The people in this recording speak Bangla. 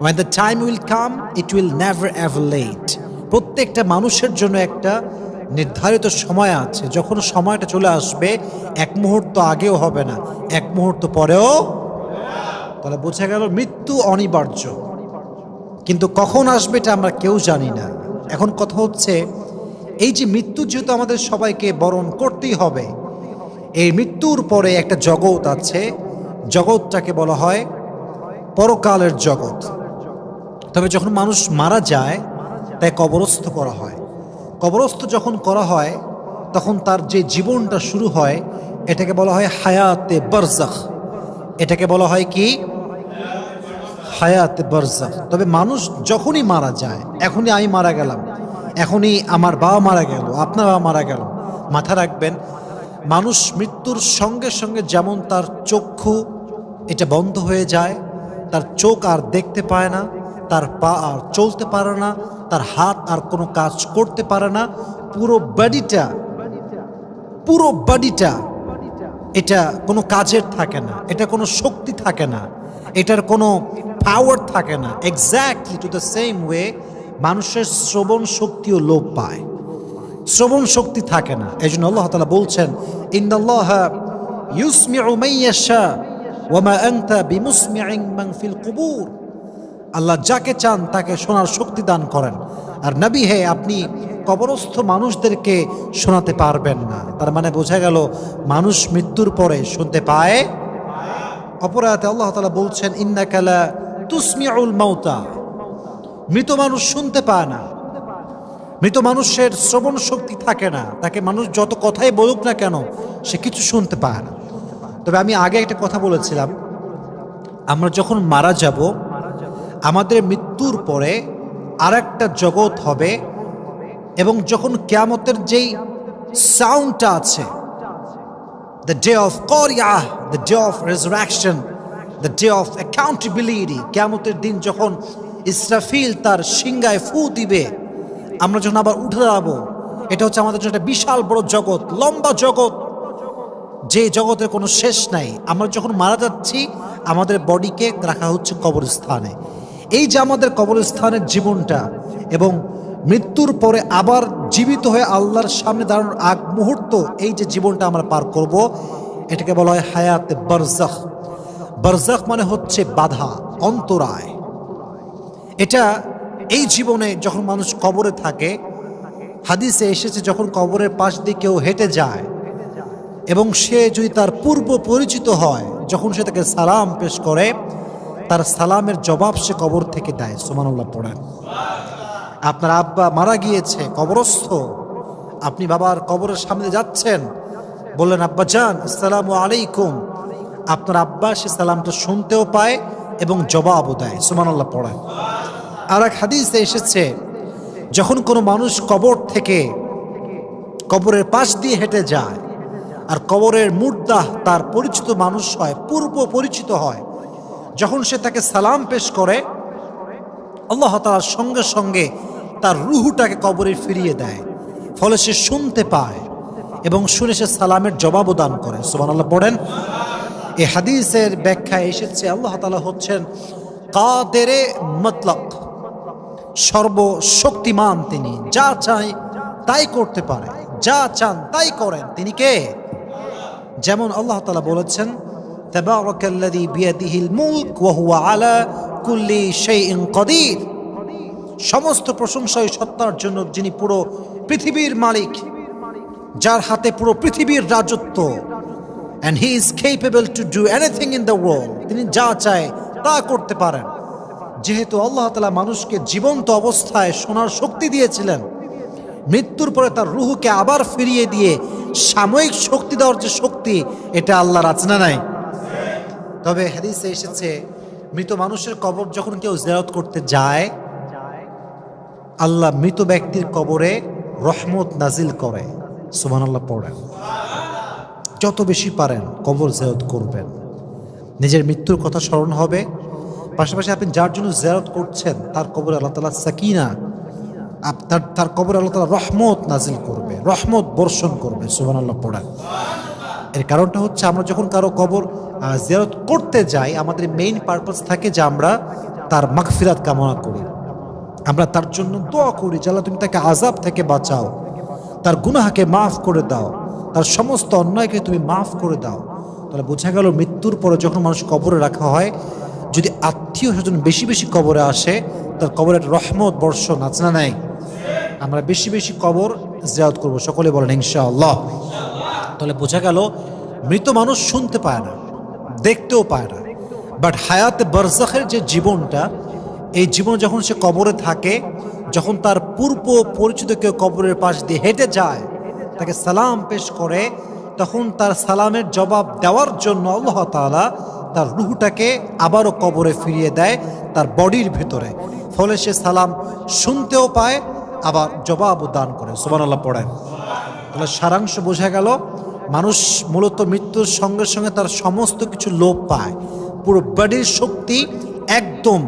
When the time will come it will never ever late প্রত্যেকটা মানুষের জন্য একটা নির্ধারিত সময় আছে। যখন সময়টা চলে আসবে, এক মুহূর্ত আগেও হবে না। এক মুহূর্ত পরেও তাহলে বোঝা গেল মৃত্যু অনিবার্য। কিন্তু কখন আসবে এটা আমরা কেউ জানি না। এখন কথা হচ্ছে, এই যে মৃত্যু যেহেতু আমাদের সবাইকে বরণ করতেই হবে, এই মৃত্যুর পরে একটা জগৎ আছে। জগৎটাকে বলা হয় পরকালের জগৎ। তবে যখন মানুষ মারা যায় তাই কবরস্থ করা হয়। কবরস্থ যখন করা হয়, তখন তার যে জীবনটা শুরু হয়, এটাকে বলা হয় হায়াতে বরজাখ। এটাকে বলা হয় কি? হায়াতে বরজাখ। তবে মানুষ যখনই মারা যায়, এখনই আমি মারা গেলাম, এখনই আমার বাবা মারা গেল, আপনার বাবা মারা গেল। মাথা রাখবেন, মানুষ মৃত্যুর সঙ্গে সঙ্গে যেমন তার চক্ষু এটা বন্ধ হয়ে যায়, তার চোখ আর দেখতে পায় না তার পা আর চলতে পারে না, তার হাত আর কোনো কাজ করতে পারে না। পুরো বডিটা পুরো বডিটা, এটা কোনো কাজের থাকে না, এটা কোনো শক্তি থাকে না, এটার কোনো পাওয়ার থাকে না। Exactly to the same way মানুষের শ্রবণ শক্তিও লোপ পায়। শ্রবণ শক্তি থাকে না। এই জন্য আল্লাহ তালা বলছেন ইন্দাল্লাহ ইউসমিউ মাইয়াশা ওয়ামা আনতা বিমুসমিউন মান ফিল কুবুর। আল্লাহ যাকে চান তাকে শোনার শক্তি দান করেন। আর নবী হে, আপনি কবরস্থ মানুষদেরকে শোনাতে পারবেন না। তার মানে বোঝা গেল, মানুষ মৃত্যুর পরে শুনতে পায়। অপরাধে আল্লাহ তালা বলছেন ইন্নাকালা তুসমিউল মাউতা। মৃত মানুষ শুনতে পায় না। মৃত মানুষের শ্রবণ শক্তি থাকে না। তাকে মানুষ যত কথাই বলুক না কেন, সে কিছু শুনতে পায় না। তবে আমি আগে একটা কথা বলেছিলাম। আমরা যখন মারা যাব আমাদের মৃত্যুর পরে আর একটা জগৎ হবে এবং যখন কেয়ামতের যেই সাউন্ডটা আছে দ্য ডে অফ করিয়া the day of resurrection the day of accountability কেয়ামতের দিন যখন ইসরাফিল তার সিংগায় ফু দিবে, আমরা যখন আবার উঠে দাঁড়াবো, এটা হচ্ছে আমাদের জন্য একটা বিশাল বড় জগৎ, লম্বা জগৎ। যে জগতের কোনো শেষ নাই। আমরা যখন মারা যাচ্ছি, আমাদের বডিকে রাখা হচ্ছে কবরস্থানে। এই যে আমাদের কবরস্থানের জীবনটা এবং মৃত্যুর পরে আবার জীবিত হয়ে আল্লাহর সামনে দাঁড়ানোর আগ মুহূর্ত, এই যে জীবনটা আমরা পার করব, এটাকে বলা হয় হায়াতে বরজাখ। বরজাখ মানে হচ্ছে বাধা, অন্তরায়। এটা এই জীবনে যখন মানুষ কবরে থাকে, হাদিসে এসেছে যখন কবরের পাশ দিয়ে কেউ হেঁটে যায় এবং সে যদি তার পূর্ব পরিচিত হয়, যখন সে তাকে সালাম পেশ করে তার সালামের জবাব সে কবর থেকে দেয় সুমানুল্লাহ পড়েন। আপনার আব্বা মারা গিয়েছে, কবরস্থ। আপনি বাবার কবরের সামনে যাচ্ছেন, বললেন, আব্বা যান আসসালামু আলাইকুম। আপনার আব্বা সে সালামটা শুনতেও পায় এবং জবাবও দেয় সুমানুল্লাহ পড়েন। আর এক হাদিসে এসেছে, যখন কোনো মানুষ কবর থেকে কবরের পাশ দিয়ে হেঁটে যায়, আর কবরের মুর্দাহ তার পরিচিত মানুষ হয়, পূর্ব পরিচিত হয় যখন সে তাকে সালাম পেশ করে, আল্লাহ তালার সঙ্গে সঙ্গে তার রুহুটাকে কবরে ফিরিয়ে দেয়। ফলে সে শুনতে পায় এবং শুনে সে সালামের জবাবও দান করে। সুবান আল্লাহ পড়েন। এই হাদিসের ব্যাখ্যায় এসেছে, আল্লাহ তালা হচ্ছেন কাদেরে মতলক সর্বশক্তিমান তিনি। যা চাই তাই করতে পারে। যা চান তাই করেন। তিনি কে? যেমন আল্লাহ তালা বলেছেন তাবারাকাল্লাযী বিয়াদিহিল মুলক ওয়া হুয়া আলা কুল্লি শাইইন কাদির। সমস্ত প্রশংসা সত্তার জন্য যিনি পুরো পৃথিবীর মালিক, যার হাতে পুরো পৃথিবীর রাজত্ব। And he is capable to do anything in the world তিনি যা চায় তা করতে পারেন। যেহেতু আল্লাহ তালা মানুষকে জীবন্ত অবস্থায় শোনার শক্তি দিয়েছিলেন, মৃত্যুর পরে তার রুহুকে আবার ফিরিয়ে দিয়ে সাময়িক শক্তি দেওয়ার যে শক্তি, এটা আল্লাহর আচনা নাই। তবে হাদিসে এসেছে, মৃত মানুষের কবর যখন কেউ জেরত করতে যায়, আল্লাহ মৃত ব্যক্তির কবরে রহমত নাজিল করে। সুমান আল্লাহ পড়েন। যত বেশি পারেন কবর জেরত করবেন। নিজের মৃত্যুর কথা স্মরণ হবে। পাশাপাশি আপনি যার জন্য জেরত করছেন, তার কবরে আল্লাহ তালা সাকিনা আপনার তার কবর আল্লাহ তালা রহমত নাজিল করবে, রহমত বর্ষণ করবে। সুবান আল্লাহ পড়েন। এর কারণটা হচ্ছে আমরা যখন কারও কবর জিয়ারত করতে যাই, আমাদের মেইন পারপাস থাকে যে আমরা তার মাগফিরাত কামনা করি। আমরা তার জন্য দোয়া করি যারা তুমি তাকে আজাব থেকে বাঁচাও, তার গুনাহাকে মাফ করে দাও, তার সমস্ত অন্যায়কে তুমি মাফ করে দাও। তাহলে বোঝা গেল মৃত্যুর পরে যখন মানুষ কবরে রাখা হয়, যদি আত্মীয় স্বজন বেশি বেশি কবরে আসে, তার কবরের রহমত, বর্ষণ আছে না নাই? আমরা বেশি বেশি কবর জিয়ারত করব। সকলে বলেন ইনশাআল্লাহ। তাহলে বোঝা গেল, মৃত মানুষ শুনতে পায় না, দেখতেও পায় না। বাট হায়াতে বরজাখের যে জীবনটা, এই জীবন যখন সে কবরে থাকে, যখন তার পূর্ব পরিচিত কেউ কবরের পাশ দিয়ে হেঁটে যায়, তাকে সালাম পেশ করে, তখন তার সালামের জবাব দেওয়ার জন্য আল্লাহ তাআলা তার রুহটাকে আবারও কবরে ফিরিয়ে দেয় তার বডির ভেতরে। ফলে সে সালাম শুনতেও পায়, আবার জবাবও দান করে। সুবান আল্লাহ পড়েন। তাহলে সারাংশ বোঝা গেল মানুষ মূলত মৃত্যুর সঙ্গে সঙ্গে তার সমস্ত কিছু লোপ পায়। পুরো বডির শক্তি একদম